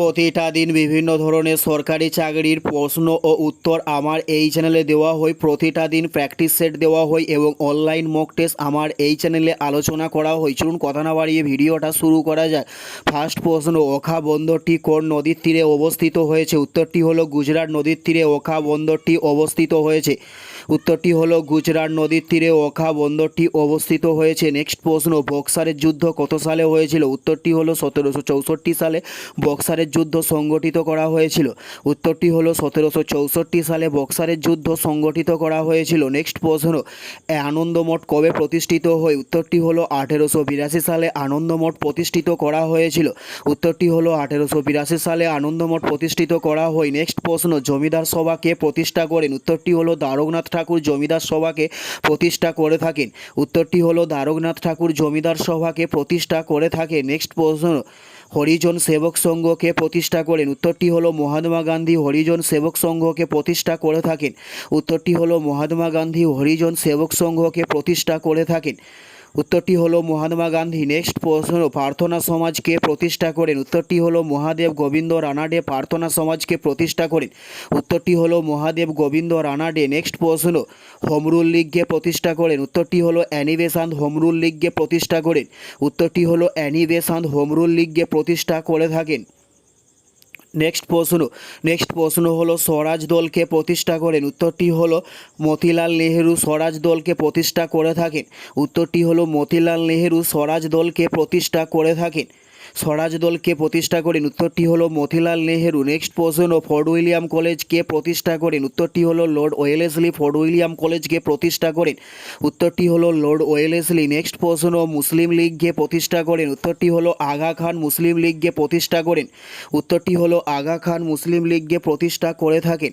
প্রতিটা দিন বিভিন্ন ধরনের সরকারি চাকরির প্রশ্ন ও উত্তর আমার এই চ্যানেলে দেওয়া হয়। প্রতিটা দিন প্র্যাকটিস সেট দেওয়া হয় এবং অনলাইন মক টেস্ট আমার এই চ্যানেলে আলোচনা করা হয়। চলুন কথা না বাড়িয়ে ভিডিওটা শুরু করা যায় ফার্স্ট প্রশ্ন, ওখা বন্দরটি কোন নদীর তীরে অবস্থিত হয়েছে? উত্তরটি হলো গুজরাট নদীর তীরে ওখা বন্দরটি অবস্থিত হয়েছে। উত্তরটি হলো গুজরাট নদীর তীরে ওখা বন্দরটি অবস্থিত হয়েছে। নেক্সট প্রশ্ন, বক্সারের যুদ্ধ কত সালে হয়েছিল? উত্তরটি হলো সতেরোশো চৌষট্টি সালে। বক্সারের যুদ্ধ সংগঠিত করা হয়েছিল। উত্তরটি হলো সতেরোশো চৌষট্টি সালে বক্সারের যুদ্ধ সংগঠিত করা হয়েছিল। নেক্সট প্রশ্ন আনন্দমঠ কবে প্রতিষ্ঠিত হয়? উত্তরটি হলো আঠেরোশো বিরাশি সালে আনন্দমঠ প্রতিষ্ঠিত করা হয়েছিল। উত্তরটি হলো আঠেরোশো বিরাশি সালে আনন্দমঠ প্রতিষ্ঠিত করা হয়। নেক্সট প্রশ্ন, জমিদার সভাকে প্রতিষ্ঠা করেন? উত্তরটি হলো দ্বারকনাথ ঠাকুর জমিদার সভাকে প্রতিষ্ঠা করে থাকেন। উত্তরটি হলো দ্বারকনাথ ঠাকুর জমিদার সভাকে প্রতিষ্ঠা করে থাকে নেক্সট প্রশ্ন হরিজন সেবক সংঘকে প্রতিষ্ঠা করেন। উত্তরটি হলো মহাত্মা গান্ধী হরিজন সেবক সংঘকে প্রতিষ্ঠা করে থাকেন। উত্তরটি হলো মহাত্মা গান্ধী হরিজন সেবক সংঘকে প্রতিষ্ঠা করে থাকেন। উত্তরটি হলো মহাত্মা গান্ধী নেক্সট প্রশ্ন প্রার্থনা সমাজকে প্রতিষ্ঠা করেন। উত্তরটি হলো মহাদেব গোবিন্দ রানাডে, প্রার্থনা সমাজকে প্রতিষ্ঠা করেন। উত্তরটি হলো মহাদেব গোবিন্দ রানাডে, নেক্সট প্রশ্ন হোমরুল লীগকে প্রতিষ্ঠা করেন। উত্তরটি হলো অ্যানিবেশান্ত হোমরুল লীগকে প্রতিষ্ঠা করেন। উত্তরটি হলো অ্যানিবেশান্ত হোমরুল লীগকে প্রতিষ্ঠা করে থাকেন। নেক্সট প্রশ্ন। নেক্সট প্রশ্ন হলো, স্বরাজ দলকে প্রতিষ্ঠা করেন। উত্তরটি হলো, মতিলাল নেহেরু স্বরাজ দলকে প্রতিষ্ঠা করে থাকেন। উত্তরটি হলো, মতিলাল নেহেরু স্বরাজ দলকে প্রতিষ্ঠা করে থাকেন। স্বরাজ দলকে প্রতিষ্ঠা করেন। উত্তরটি হলো মতিলাল নেহেরু। নেক্সট প্রশ্ন ফোর্ট উইলিয়াম কলেজকে প্রতিষ্ঠা করেন। উত্তরটি হলো লর্ড ওয়েলেসলি। ফোর্ট উইলিয়াম কলেজকে প্রতিষ্ঠা করেন। উত্তরটি হলো লর্ড ওয়েলেসলি। নেক্সট প্রশ্ন, মুসলিম লীগকে প্রতিষ্ঠা করেন। উত্তরটি হলো আগা খান মুসলিম লীগকে প্রতিষ্ঠা করেন। উত্তরটি হলো আগা খান মুসলিম লীগকে প্রতিষ্ঠা করে থাকেন।